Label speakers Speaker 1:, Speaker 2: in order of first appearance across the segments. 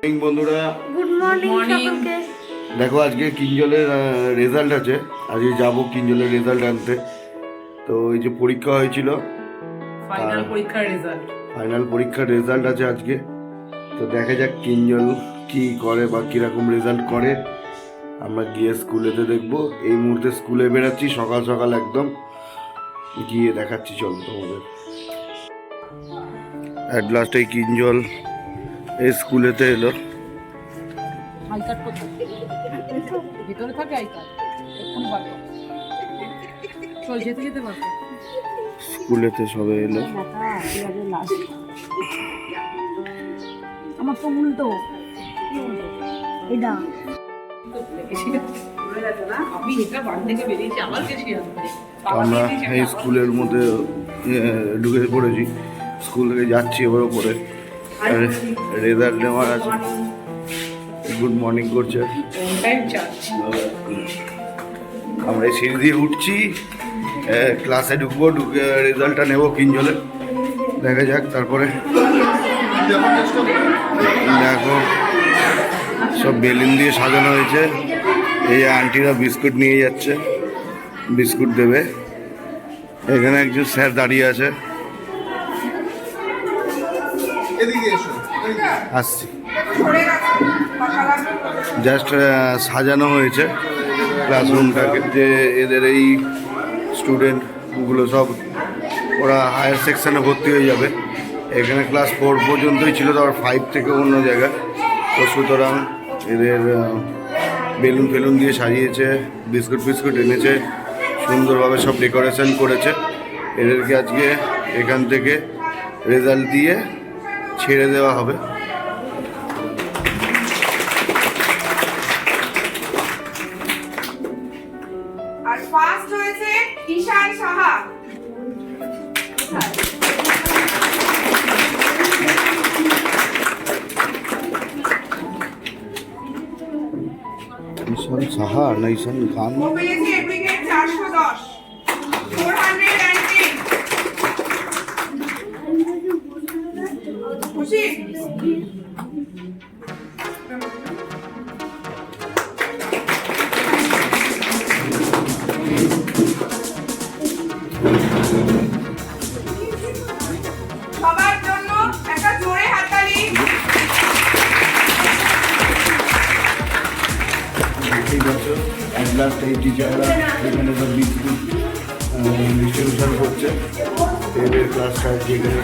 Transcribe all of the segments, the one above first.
Speaker 1: Morning বন্ধুরা।
Speaker 2: Good morning
Speaker 1: দেখো আজকে কিঞ্জলের রেজাল্ট আছে। আজকে যাব কিঞ্জলের রেজাল্ট আনতে। তো এই যে পরীক্ষা হয়েছিল
Speaker 3: ফাইনাল পরীক্ষার রেজাল্ট
Speaker 1: ফাইনাল পরীক্ষার রেজাল্ট আছে আজকে। তো দেখা যাক কিঞ্জল কি করে বা কীরকম রেজাল্ট করে। আমরা গিয়ে স্কুলেতে দেখব। এই মুহূর্তে স্কুলে বেরাচ্ছি সকাল সকাল একদম। গিয়ে দেখাচ্ছি চলো তোমাদের। অ্যাট লাস্ট এই কিঞ্জল এই স্কুলেতে এলো।
Speaker 3: ভিতরে থাকে। চল যেতে যেতে
Speaker 1: স্কুলেতে সবে এলো।
Speaker 2: আমার তো উল্টো। এটা।
Speaker 1: আমরা এই স্কুলের মধ্যে ঢুকে পড়েছি। স্কুল থেকে যাচ্ছি এবার উপরে রেজাল্ট নেওয়ার আছে গুড মর্নিং করছে। আমরা সিঁড়ি দিয়ে উঠছি ক্লাসে ঢুকবো ঢুকে রেজাল্টটা নেব কিনজলে দেখা যাক তারপরে। দেখো সব বেলুন দিয়ে সাজানো হয়েছে। এই আন্টিরা বিস্কুট নিয়ে যাচ্ছে। বিস্কুট দেবে। এখানে একজন স্যার দাঁড়িয়ে আছে। আসছি। জাস্ট সাজানো হয়েছে ক্লাসরুমটাকে যে এদের এই স্টুডেন্টগুলো সব ওরা হায়ার সেকশানে ভর্তি হয়ে যাবে। এখানে ক্লাস ফোর পর্যন্তই ছিল তারপর ফাইভ থেকে অন্য জায়গায়। তো সুতরাং এদের বেলুন ফেলুন দিয়ে সাজিয়েছে বিস্কুট ফিস্কুট এনেছে সুন্দরভাবে সব ডেকোরেশন করেছে। এদেরকে আজকে এখান থেকে রেজাল্ট দিয়ে ছেড়ে দেওয়া হবে।
Speaker 4: আর ফার্স্ট হয়েছে ঈশান সাহা।
Speaker 1: ঈশান সাহা না ঈশান খান
Speaker 4: ও পেয়েছে এপ্রিকেট চারশো দশ ফোর হান্ড্রেড অ্যান্ড টেন খুশি সবার জন্য একটা জোরে
Speaker 1: এখানে সব বিস্কুট ডিস্ট্রিবিউশন করছে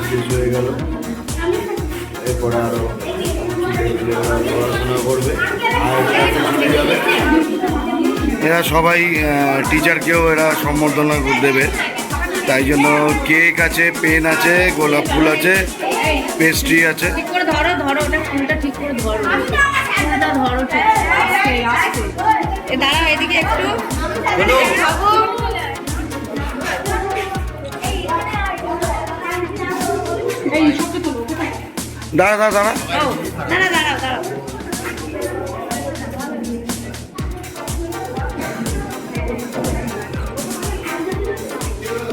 Speaker 1: শেষ হয়ে গেল। এরপরে আরও পড়াশোনা করবে। আর ক্লাসে চলে যাবে এরা সবাই টিচারকেও এরা সম্বর্ধনা দেবে। তাই জন্য কেক আছে পেন আছে গোলাপ ফুল আছে পেস্ট্রি আছে।
Speaker 2: ধরো ধরো ওটা ফুলটা ঠিক করে ধরো। ফুলটা ধরো ঠিক আস্তে আস্তে এ দাঁড়াও এদিকে একটু।
Speaker 3: এই
Speaker 1: দাঁড়া দাঁড়া দাঁড়া।
Speaker 2: দাঁড়া।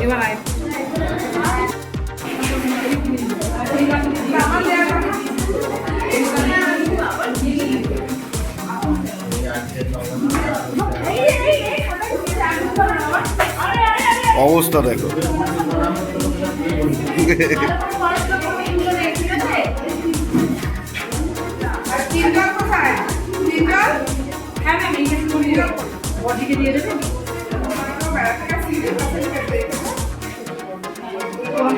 Speaker 3: এবার আয়।
Speaker 1: অবস্থা দেখো।
Speaker 3: হ্যাঁ ম্যাম এই বডিকে দিয়ে দেবে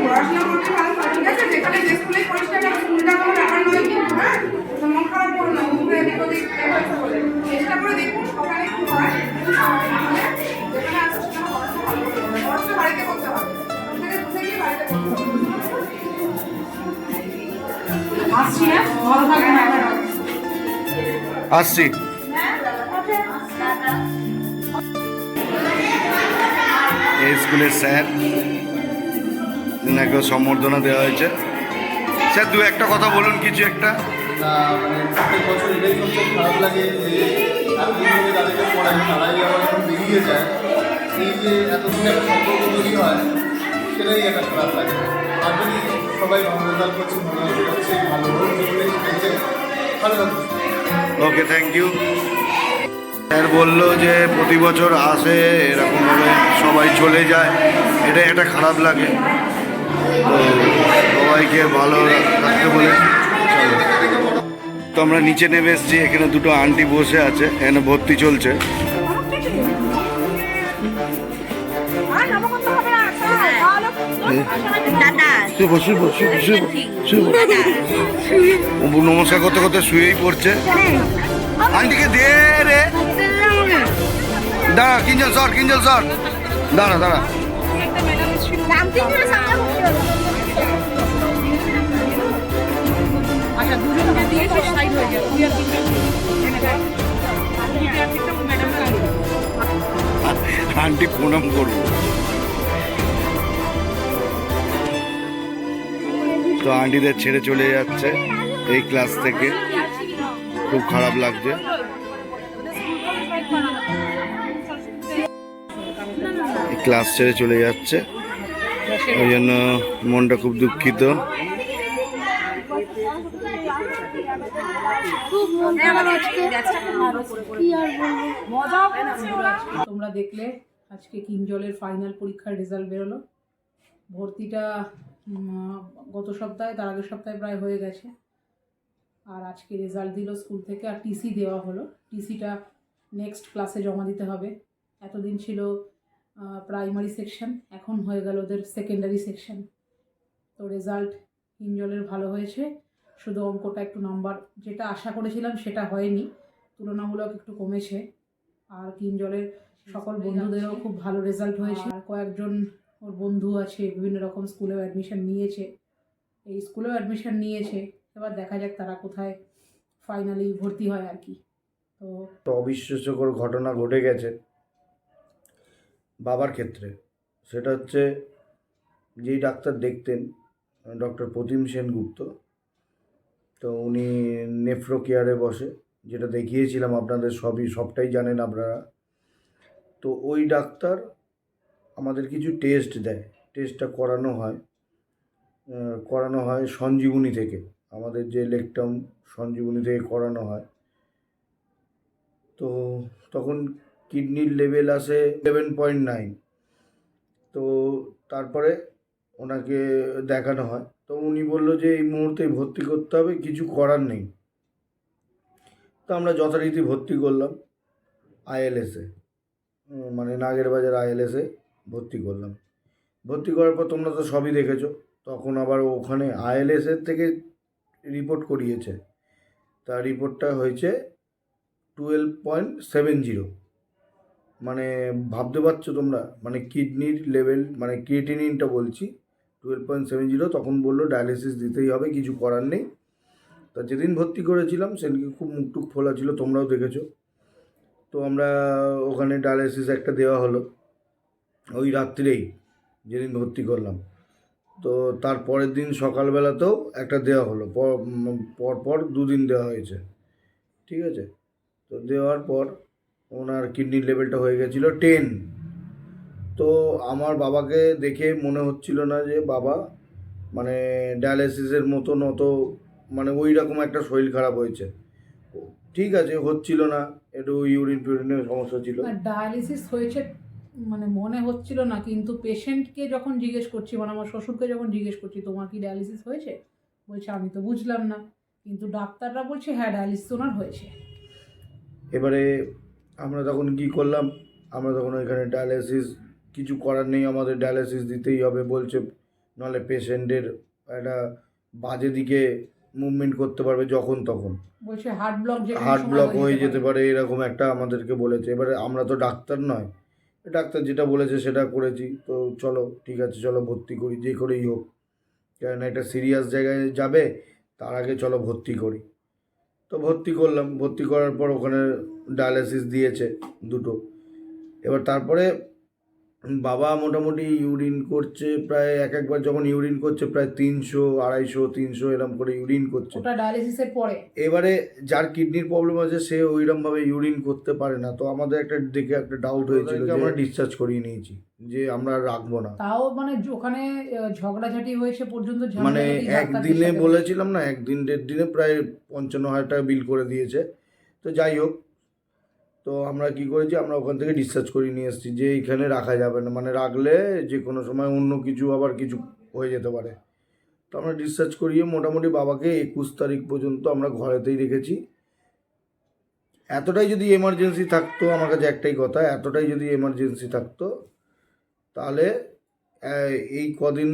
Speaker 4: পড়াশোনা করতে ভালো ঠিক আছে? যেখানে যে স্কুলে পরিষ্কার ব্যাপার নয়।
Speaker 3: আসছি।
Speaker 1: এই স্কুলের স্যার এনাকেও সম্বর্ধনা দেওয়া হয়েছে। স্যার, দু একটা কথা বলুন, কিছু একটা।
Speaker 5: মানে সবাই ভালো রেজাল্ট করছে ভালো করছে ভালো ভালো
Speaker 1: ওকে থ্যাংক ইউ স্যার বলল যে প্রতি বছর আসে এরকমভাবে সবাই চলে যায়। এটা একটা খারাপ লাগে। তো সবাইকে ভালো রাখতে বলে তো আমরা নিচে নেমে এসেছি এখানে দুটো আন্টি বসে আছে এখানে ভর্তি চলছে। শুভ শুভ শুভ শুভ শুভ ও নমস্কার করতে করতে শুয়েই পড়ছে। আন্টিকে দে রে। দাঁড়া, কিঞ্জল সর কিঞ্জল সর দাঁড়া দাঁড়া।
Speaker 3: আচ্ছা দুজনকে দিয়ে
Speaker 1: তো আন্টিদের ছেড়ে চলে যাচ্ছে এই ক্লাস থেকে। খুব খারাপ লাগছে। ক্লাস ছেড়ে চলে যাচ্ছে। ওই জন্য মনটা খুব দুঃখিত।
Speaker 3: তোমরা দেখলে আজকে কিঞ্জলের ফাইনাল পরীক্ষার রেজাল্ট বেরোলো। ভর্তিটা গত সপ্তাহে তার আগের সপ্তাহে প্রায় হয়ে গেছে। আর আজকে রেজাল্ট দিল স্কুল থেকে আর টিসি দেওয়া হলো। টিসিটা নেক্সট ক্লাসে জমা দিতে হবে। এতদিন ছিল প্রাইমারি সেকশন এখন হয়ে গেল ওদের সেকেন্ডারি সেকশন তো রেজাল্ট কিঞ্জলের ভালো হয়েছে। শুধু অঙ্কটা একটু নাম্বার যেটা আশা করেছিলাম সেটা হয়নি। তুলনামূলক একটু কমেছে। আর কিঞ্জলের সকল বন্ধুদেরও খুব ভালো রেজাল্ট হয়েছে। আর কয়েকজন ওর বন্ধু আছে, বিভিন্ন রকম স্কুলেও অ্যাডমিশন নিয়েছে। এই স্কুলেও অ্যাডমিশন নিয়েছে, এবার দেখা যাক তারা কোথায় ফাইনালি ভর্তি হয় আর কি। তো
Speaker 1: অবিশ্বাস্যকর ঘটনা ঘটে গেছে বাবার ক্ষেত্রে। সেটা হচ্ছে যেই ডাক্তার দেখতেন, ডক্টর প্রতিম সেনগুপ্ত, তো উনি নেফ্রো কেয়ারে বসে, যেটা দেখিয়েছিলাম আপনাদের সবই, সবটাই জানেন আপনারা। তো ওই ডাক্তার আমাদের কিছু টেস্ট দেয়। টেস্টটা করানো হয় করানো হয় সঞ্জীবনী থেকে। আমাদের যে লেকটাম সঞ্জীবনী থেকে করানো হয়। তো তখন কিডনির লেভেল আসে সেভেন পয়েন্ট নাইন তো তারপরে ওনাকে দেখানো হয়। তো উনি বলল যে, এই মুহূর্তে ভর্তি করতে হবে, কিছু করার নেই। তো আমরা যথারীতি ভর্তি করলাম আইএলএসে মানে নাগের বাজার আইএলএসে ভর্তি করলাম। ভর্তি করার পর তোমরা তো সবই দেখেছ। তখন আবার ওখানে আইএলএসের থেকে রিপোর্ট করিয়েছে। তার রিপোর্টটা হয়েছে টুয়েলভ পয়েন্ট সেভেন জিরো মানে ভাবতে পারছ তোমরা? মানে কিডনির লেভেল মানে ক্রিয়েটিনিনটা বলছি টুয়েলভ পয়েন্ট সেভেন জিরো তখন বলল ডায়ালিসিস দিতেই হবে, কিছু করার নেই। তা যেদিন ভর্তি করেছিলাম, সেদিনকে খুব মুখটুক ফোলা ছিল, তোমরাও দেখেছ। তো আমরা ওখানে ডায়ালিসিস একটা দেওয়া হলো। ওই রাত্রিরেই যেদিন ভর্তি করলাম। তো তার পরের দিন সকালবেলাতেও একটা দেওয়া হলো। পর উম, পর পর দুদিন দেওয়া হয়েছে। ঠিক আছে? তো দেওয়ার পর ওনার কিডনির লেভেলটা হয়ে গেছিল টেন তো আমার বাবাকে দেখে মনে হচ্ছিল না যে বাবা মানে ডায়ালিসিসের মতন অত মানে ওই রকম একটা শরীর খারাপ হয়েছে। ঠিক আছে হচ্ছিল না। একটু ইউরিন ফিউরিনের সমস্যা ছিল।
Speaker 3: ডায়ালিসিস হয়েছে মানে মনে হচ্ছিল না কিন্তু পেশেন্টকে যখন জিজ্ঞেস করছি মানে আমার শ্বশুরকে যখন জিজ্ঞেস করছি তোমার কি ডায়ালিসিস হয়েছে? বলছে আমি তো বুঝলাম না। কিন্তু ডাক্তাররা বলছে হ্যাঁ ডায়ালিসিস ওনার হয়েছে।
Speaker 1: এবারে আমরা তখন কি করলাম? আমরা তখন ওইখানে ডায়ালিসিস কিছু করার নেই আমাদের ডায়ালিসিস দিতেই হবে বলছে। নাহলে পেশেন্টের একটা বাজে দিকে মুভমেন্ট করতে পারবে যখন তখন।
Speaker 3: বলছে হার্ট ব্লক যে
Speaker 1: হার্ট ব্লক হয়ে যেতে পারে এরকম একটা আমাদেরকে বলেছে। এবারে আমরা তো ডাক্তার নয় ডাক্তার যেটা বলেছে সেটা করেছি। তো চলো, ঠিক আছে, চলো ভর্তি করি, যে করেই হোক। কেন একটা সিরিয়াস জায়গায় যাবে, তার আগে চলো ভর্তি করি। তো ভর্তি করলাম, ভর্তি করার পর ওখানে ডায়ালিসিস দিয়েছে দুটো। এবার তারপরে বাবা মোটামুটি ইউরিন করছে প্রায় এক একবার যখন ইউরিন করছে প্রায় তিনশো আড়াইশো তিনশো এরকম করে ইউরিন করছে।
Speaker 3: ওটা ডায়ালিসিসের পরে?
Speaker 1: এবারে যার কিডনির প্রবলেম আছে সে ওইরকম ভাবে ইউরিন করতে পারে না। তো আমাদের একটা দেখে একটা ডাউট হয়েছিল যে আমরা ডিসচার্জ করিয়ে নিয়েছি যে আমরা রাখব না।
Speaker 3: তাও মানে ওখানে ঝগড়াঝাটি হয়েছে পর্যন্ত
Speaker 1: মানে একদিনে বলেছিলাম না একদিন দেড় দিনে প্রায় পঞ্চান্ন হাজার টাকা বিল করে দিয়েছে। তো যাই হোক তো আমরা কি করেছি, আমরা ওখান থেকে ডিসচার্জ করিয়ে নিয়ে এসেছি, যে এইখানে রাখা যাবে না। মানে রাখলে যে কোনো সময় অন্য কিছু আবার কিছু হয়ে যেতে পারে। তো আমরা ডিসচার্জ করিয়ে মোটামুটি বাবাকে একুশ তারিখ পর্যন্ত আমরা ঘরেতেই রেখেছি। এতটাই যদি এমার্জেন্সি থাকতো, আমার কাছে একটাই কথা, এতটাই যদি এমার্জেন্সি থাকতো, তাহলে এই কদিন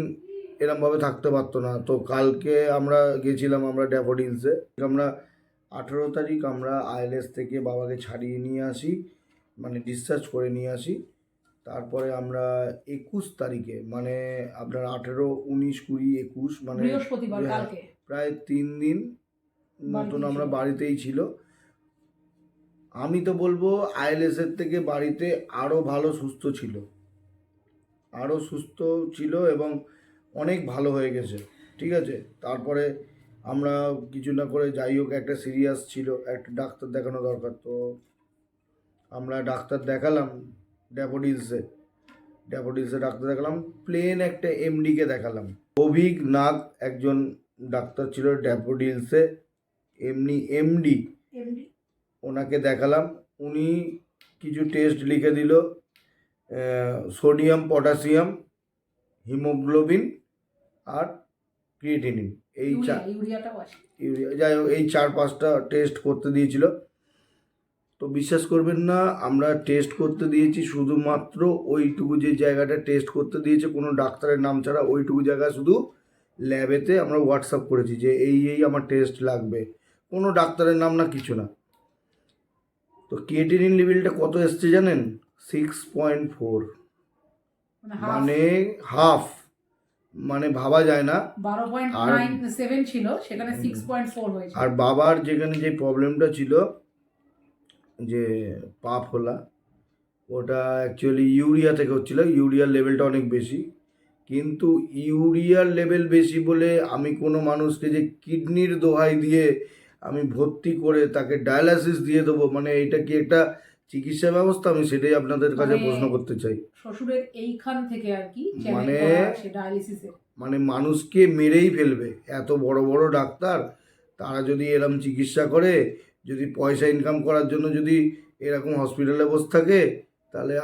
Speaker 1: এরমভাবে থাকতে পারতো না। তো কালকে আমরা গেছিলাম আমরা ড্যাফোডিলসে। আমরা আঠেরো তারিখ আমরা আইএলএস থেকে বাবাকে ছাড়িয়ে নিয়ে আসি মানে ডিসচার্জ করে নিয়ে আসি। তারপরে আমরা একুশ তারিখে মানে আপনার আঠেরো উনিশ কুড়ি একুশ মানে হ্যাঁ, প্রায় তিন দিন মতন আমরা বাড়িতেই ছিল। আমি তো বলব আইএলএসের থেকে বাড়িতে আরও ভালো সুস্থ ছিল। আরও সুস্থ ছিল এবং অনেক ভালো হয়ে গেছে ঠিক আছে? তারপরে আমরা কিছু না করে যাই হোক একটা সিরিয়াস ছিল একটা ডাক্তার দেখানো দরকার। তো আমরা ডাক্তার দেখালাম ড্যাফোডিলসে ড্যাফোডিলসে ডাক্তার দেখালাম প্লেন একটা এমডিকে দেখালাম। অভিক নাগ একজন ডাক্তার ছিল ড্যাফোডিলসে এমনি এমডি ওনাকে দেখালাম উনি কিছু টেস্ট লিখে দিল সোডিয়াম পটাশিয়াম হিমোগ্লোবিন আর ক্রিয়েটিনিন এই চার ইউরিয়া যাই হোক এই চার পাঁচটা টেস্ট করতে দিয়েছিল। তো বিশ্বাস করবেন না আমরা টেস্ট করতে দিয়েছি শুধুমাত্র ওইটুকু যে জায়গাটা টেস্ট করতে দিয়েছে কোনো ডাক্তারের নাম ছাড়া ওইটুকু জায়গা শুধু ল্যাবেতে আমরা হোয়াটসঅ্যাপ করেছি যে এই এই আমার টেস্ট লাগবে। কোনো ডাক্তারের নাম না কিছু না। তো ক্রিয়েটিনিন লেভেলটা কত এসছে জানেন? সিক্স পয়েন্ট ফোর
Speaker 3: মানে হাফ
Speaker 1: মানে ভাবা যায় না।
Speaker 3: বারো পয়েন্ট
Speaker 1: আর-
Speaker 3: নাইন সেভেন ছিল সেখানে সিক্স পয়েন্ট ফোর হয়েছে।
Speaker 1: আর বাবার যেখানে যে প্রবলেমটা ছিল যে পা ফোলা ওটা অ্যাকচুয়ালি ইউরিয়া থেকে হচ্ছিল। ইউরিয়ার লেভেলটা অনেক বেশি। কিন্তু ইউরিয়ার লেভেল বেশি বলে আমি কোনো মানুষকে যে কিডনির দোহাই দিয়ে আমি ভর্তি করে তাকে ডায়ালাসিস দিয়ে দেবো মানে এটা কি একটা চিকিৎসা ব্যবস্থা আমি সেটাই আপনাদের কাছে
Speaker 3: মানে-
Speaker 1: প্রশ্ন করতে চাই।
Speaker 3: শ্বশুরের এইখান থেকে আর কি
Speaker 1: মানে- মানে মানুষকে মেরেই ফেলবে। এত বড় বড় ডাক্তার তারা যদি এরকম চিকিৎসা করে যদি পয়সা ইনকাম করার জন্য যদি এরকম হসপিটালে বসে থাকে তাহলে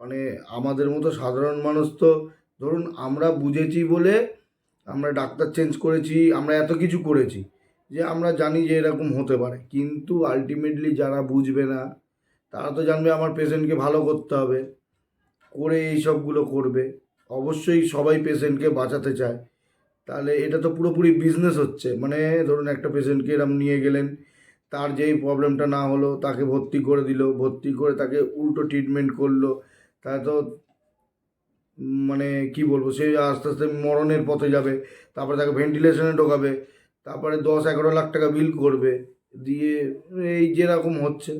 Speaker 1: মানে আমাদের মতো সাধারণ মানুষ তো ধরুন আমরা বুঝেছি বলে আমরা ডাক্তার চেঞ্জ করেছি আমরা এত কিছু করেছি যে আমরা জানি যে এরকম হতে পারে। কিন্তু আলটিমেটলি যারা বুঝবে না তারা তো জানবে আমার পেশেন্টকে ভালো করতে হবে, করে এই সবগুলো করবে। অবশ্যই সবাই পেশেন্টকে বাঁচাতে চায়। তাহলে এটা তো পুরোপুরি বিজনেস হচ্ছে। মানে ধরুন একটা পেশেন্টকে এরম নিয়ে গেলেন, তার যেই প্রবলেমটা না হলো, তাকে ভর্তি করে দিল, ভর্তি করে তাকে উল্টো ট্রিটমেন্ট করল, তাহলে তো মানে কি বলব, সে আস্তে আস্তে মরণের পথে যাবে, তারপরে তাকে ভেন্টিলেশনে ঢোকাবে, তারপরে দশ এগারো লাখ টাকা বিল করবে, দিয়ে এই যেরকম হচ্ছে।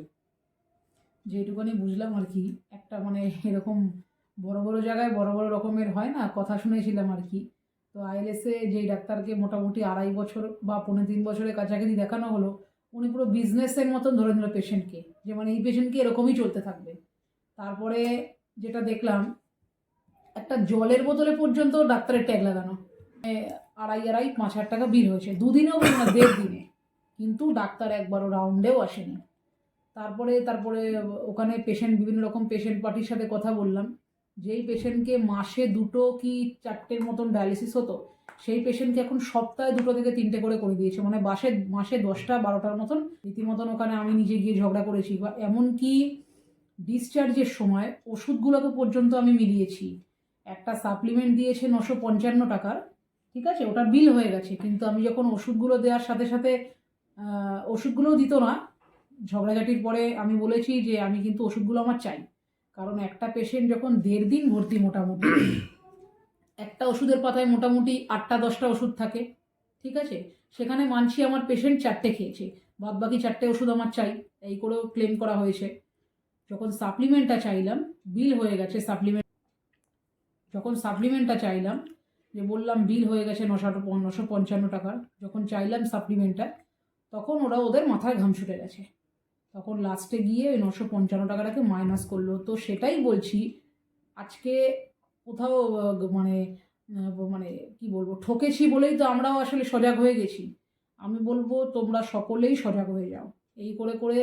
Speaker 3: যেটুকুনি বুঝলাম আর কি, একটা মানে এরকম বড় বড় জায়গায় বড় বড় রকমের হয় না, কথা শুনেছিলাম আর কি। তো আইএলএসে যেই ডাক্তারকে মোটামুটি আড়াই বছর বা পনেরো তিন বছরের কাছাকাছি দেখানো হলো, উনি পুরো বিজনেসের মতন ধরে নিল পেশেন্টকে যে মানে এই পেশেন্টকে এরকমই চলতে থাকবে। তারপরে যেটা দেখলাম, একটা জলের বোতলে পর্যন্ত ডাক্তারের ট্যাগ লাগানো। আড়াই আড়াই, পাঁচ হাজার টাকা বিল হয়েছে। দুদিনেও না, দেড় দিনে। কিন্তু ডাক্তার একবারও রাউন্ডেও আসেনি। তারপরে তারপরে ওখানে পেশেন্ট বিভিন্ন রকম পেশেন্ট পার্টির সাথে কথা বললাম। যেই পেশেন্টকে মাসে দুটো কি চারটের মতন ডায়ালিসিস হতো, সেই পেশেন্টকে এখন সপ্তাহে দুটো থেকে তিনটে করে করে দিয়েছে। মানে মাসে মাসে দশটা, বারোটার মতন। রীতিমতন ওখানে আমি নিজে গিয়ে ঝগড়া করেছি। বা এমনকি ডিসচার্জের সময় ওষুধগুলোকে পর্যন্ত আমি মিলিয়েছি। একটা সাপ্লিমেন্ট দিয়েছে নশো পঞ্চান্ন টাকার, ঠিক আছে? ওটা বিল হয়ে গেছে। কিন্তু আমি যখন ওষুধগুলো দেওয়ার সাথে সাথে ওষুধগুলোও দিত না ঝগড়াঝাটির পরে আমি বলেছি যে আমি কিন্তু ওষুধগুলো আমার চাই। কারণ একটা পেশেন্ট যখন দেড় দিন ভর্তি মোটামুটি, একটা ওষুধের পাতায় মোটামুটি আটটা দশটা ওষুধ থাকে, ঠিক আছে? সেখানে মানছি আমার পেশেন্ট চারটে খেয়েছে বাদ বাকি চারটে ওষুধ আমার চাই, এই করেও ক্লেম করা হয়েছে। যখন সাপ্লিমেন্টটা চাইলাম বিল হয়ে গেছে সাপ্লিমেন্ট যখন সাপ্লিমেন্টটা চাইলাম, যে বললাম বিল হয়ে গেছে নশো নশো পঞ্চান্ন টাকার যখন চাইলাম সাপ্লিমেন্টটা তখন ওরা ওদের মাথায় ঘাম ছুটে গেছে। তখন লাস্টে গিয়ে ওই নশো পঞ্চান্ন টাকাটাকে মাইনাস করল। তো সেটাই বলছি, আজকে কোথাও মানে মানে কি বলব, ঠকেছি বলেই তো আমরাও আসলে সজাগ হয়ে গেছি। আমি বলব, তোমরা সকলেই সজাগ হয়ে যাও। এই করে করে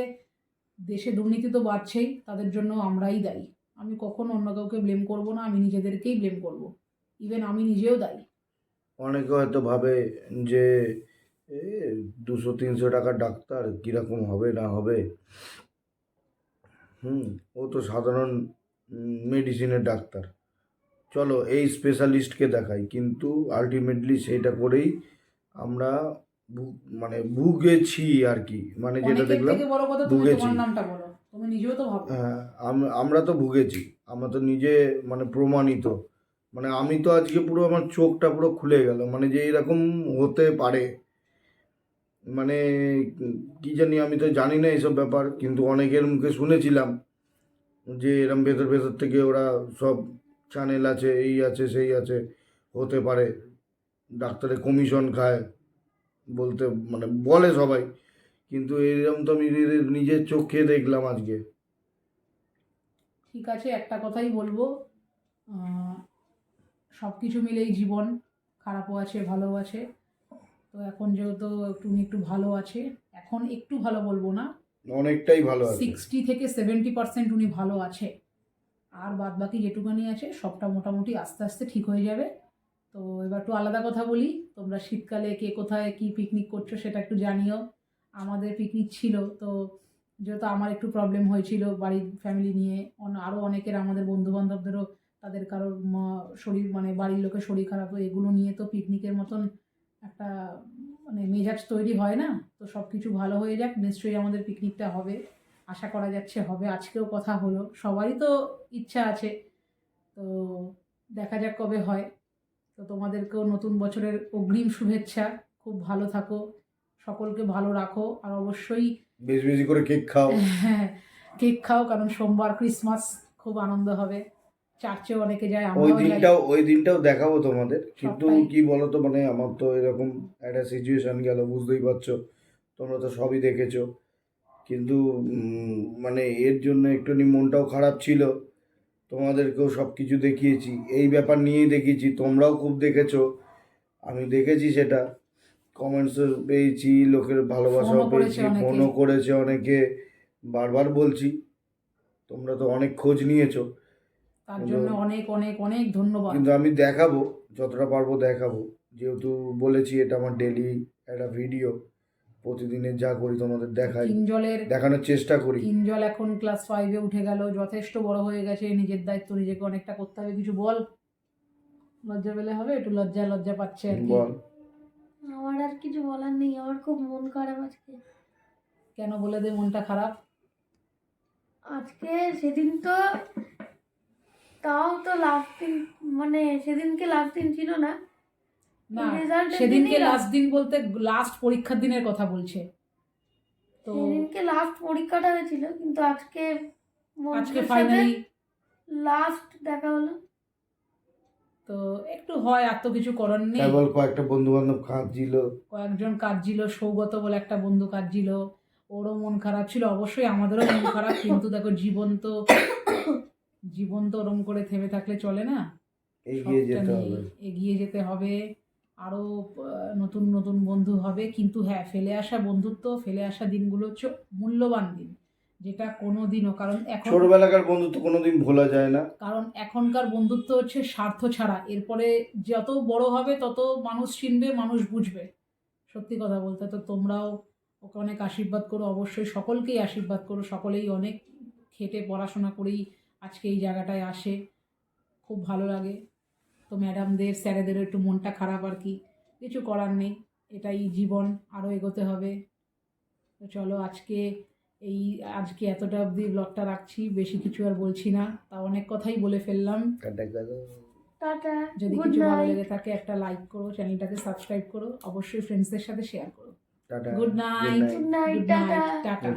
Speaker 3: দেশে দুর্নীতি তো বাড়ছেই, তাদের জন্য আমরাই দায়ী। আমি কখনো অন্য কাউকে ব্লেম করব না, আমি নিজেদেরকেই ব্লেম করব। ইভেন আমি নিজেও দায়ী।
Speaker 1: অনেকে হয়তো ভাবে যে এ দুশো তিনশো টাকার ডাক্তার কীরকম হবে না হবে? হুম ও তো সাধারণ মেডিসিনের ডাক্তার। চলো এই স্পেশালিস্টকে দেখাই। কিন্তু আলটিমেটলি সেটা করেই আমরা মানে ভুগেছি আর কি। মানে যেটা দেখলাম ভুগেছি। হ্যাঁ আম- আমরা তো ভুগেছি। আমরা তো নিজে মানে প্রমাণিত। মানে আমি তো আজকে পুরো আমার চোখটা পুরো খুলে গেল। মানে যে এরকম হতে পারে মানে কী জানি আমি তো জানি না এইসব ব্যাপার, কিন্তু অনেকের মুখে শুনেছিলাম যে এরম ভেতর ভেতর থেকে ওরা সব চ্যানেল আছে, এই আছে, সেই আছে, হতে পারে। ডাক্তারের কমিশন খায়, বলতে মানে বলে সবাই, কিন্তু এরকম তো আমি নিজের চোখে দেখলাম আজকে।
Speaker 3: ঠিক আছে, একটা কথাই বলব সব কিছু মিলেই জীবন খারাপও আছে, ভালোও আছে। তো এখন যেহেতু একটু একটু ভালো আছে এখন একটু ভালো বলব না।
Speaker 1: অনেকটাই ভালো আছে।
Speaker 3: সিক্সটি থেকে সেভেন্টি পার্সেন্ট উনি ভালো আছে। আর বাদ বাকি যেটুকানি আছে সবটা মোটামুটি আস্তে আস্তে ঠিক হয়ে যাবে। তো এবার একটু আলাদা কথা বলি তোমরা শীতকালে কে কোথায় কি পিকনিক করছ সেটা একটু জানিও। আমাদের পিকনিক ছিল তো যেহেতু আমার একটু প্রবলেম হয়েছিল বাড়ির ফ্যামিলি নিয়ে আরও অনেকের আমাদের বন্ধু বান্ধবদেরও তাদের কারোর শরীর মানে বাড়ির লোকের শরীর খারাপ এগুলো নিয়ে তো পিকনিকের মতন একটা মানে মেজাজ তৈরি হয় না? তো সব কিছু ভালো হয়ে যাক নিশ্চয়ই আমাদের পিকনিকটা হবে। আশা করা যাচ্ছে হবে আজকেও কথা হলো। সবারই তো ইচ্ছা আছে। তো দেখা যাক কবে হয়। তো তোমাদেরকেও নতুন বছরের অগ্রিম শুভেচ্ছা। খুব ভালো থাকো। সকলকে ভালো রাখো। আর অবশ্যই
Speaker 1: বেশি বেশি করে কেক খাও।
Speaker 3: হ্যাঁ কেক খাও কারণ সোমবার ক্রিসমাস খুব আনন্দ হবে। চার্চেও অনেকে যায়
Speaker 1: ওই দিনটাও ওই দিনটাও দেখাবো তোমাদের। কিন্তু। কি বলতো মানে আমার তো এরকম একটা সিচুয়েশন গেল বুঝতেই পারছ। তোমরা তো সবই দেখেছ। কিন্তু মানে এর জন্য একটুখানি মনটাও খারাপ ছিল। তোমাদেরকেও সব কিছু দেখিয়েছি। এই ব্যাপার নিয়েই দেখিয়েছি। তোমরাও খুব দেখেছ। আমি দেখেছি সেটা। কমেন্টসও পেয়েছি লোকের ভালোবাসাও পেয়েছি ফোনও করেছে অনেকে। বারবার বলছি তোমরা তো অনেক খোঁজ নিয়েছো।
Speaker 3: তার জন্য অনেক অনেক অনেক ধন্যবাদ।
Speaker 1: কিন্তু আমি দেখাবো যতটা পারব দেখাবো। যেহেতু বলেছি এটা আমার ডেলি একটা ভিডিও প্রতিদিনের যা করি তোমাদের দেখাই।
Speaker 3: কিঞ্জলের
Speaker 1: দেখানোর চেষ্টা করি।
Speaker 3: কিঞ্জল এখন ক্লাস ফাইভে উঠে গেল যথেষ্ট বড় হয়ে গেছে নিজের দায়িত্ব নিজেকে অনেকটা করতে হবে কিছু বল? লজ্জা পেলে হবে একটু লজ্জা লজ্জা পাচ্ছে আর কি।
Speaker 1: বল।
Speaker 6: আমার আর কিছু বলার নেই আমার খুব মন খারাপ আজকে।
Speaker 3: কেন বলে দে মনটা খারাপ?
Speaker 6: আজকে সেদিন তো তাও তো লাস্ট দিন মানে সেদিনকে লাস্ট দিন ছিল না।
Speaker 3: না সেদিনকে লাস্ট দিন বলতে লাস্ট পরীক্ষার দিনের কথা বলছে। তো
Speaker 6: সেদিনকে লাস্ট পরীক্ষাটা হয়েছিল কিন্তু আজকে
Speaker 3: আজকে ফাইনালি
Speaker 6: লাস্ট দেখা হলো।
Speaker 3: তো একটু হয় আর তো কিছু করার নেই।
Speaker 1: কেবল কয়েকটা বন্ধু বান্ধব কাঁদছিল।
Speaker 3: কয়েকজন কাঁদছিল সৌগত বলে একটা বন্ধু কাঁদছিল। ওরও মন খারাপ ছিল অবশ্যই আমাদেরও মন খারাপ কিন্তু দেখো জীবন তো জীবন তো ওরম করে থেমে থাকলে চলে না?
Speaker 1: এগিয়ে যেতে হবে।
Speaker 3: এগিয়ে যেতে হবে। আরও নতুন নতুন বন্ধু হবে। কিন্তু হ্যাঁ ফেলে আসা বন্ধুত্ব ফেলে আসা দিনগুলো হচ্ছে মূল্যবান দিন। যেটা কোনো দিনও কারণ এখন
Speaker 1: ছোটবেলাকার বন্ধুত্ব কোনোদিন ভোলা যায় না।
Speaker 3: কারণ এখনকার বন্ধুত্ব হচ্ছে স্বার্থ ছাড়া। এরপরে যত বড় হবে তত মানুষ চিনবে মানুষ বুঝবে। সত্যি কথা বলতে তো তোমরাও ওকে অনেক আশীর্বাদ করো। অবশ্যই সকলকেই আশীর্বাদ করো। সকলেই অনেক খেটে পড়াশোনা করেই আজকে এই জায়গাটায় আসে। খুব ভালো লাগে। তো ম্যাডামদের স্যারেদেরও একটু মনটা খারাপ আর কি। কিছু করার নেই। এটাই জীবন আরও এগোতে হবে। তো চলো আজকে এই আজকে এতটা অবধি ব্লগটা রাখছি। বেশি কিছু আর বলছি না। তা অনেক কথাই বলে ফেললাম। যদি কিছু ভালো লেগে থাকে একটা লাইক করো চ্যানেলটাকে সাবস্ক্রাইব করো। অবশ্যই ফ্রেন্ডসদের সাথে শেয়ার করো। Good night
Speaker 6: good night tata.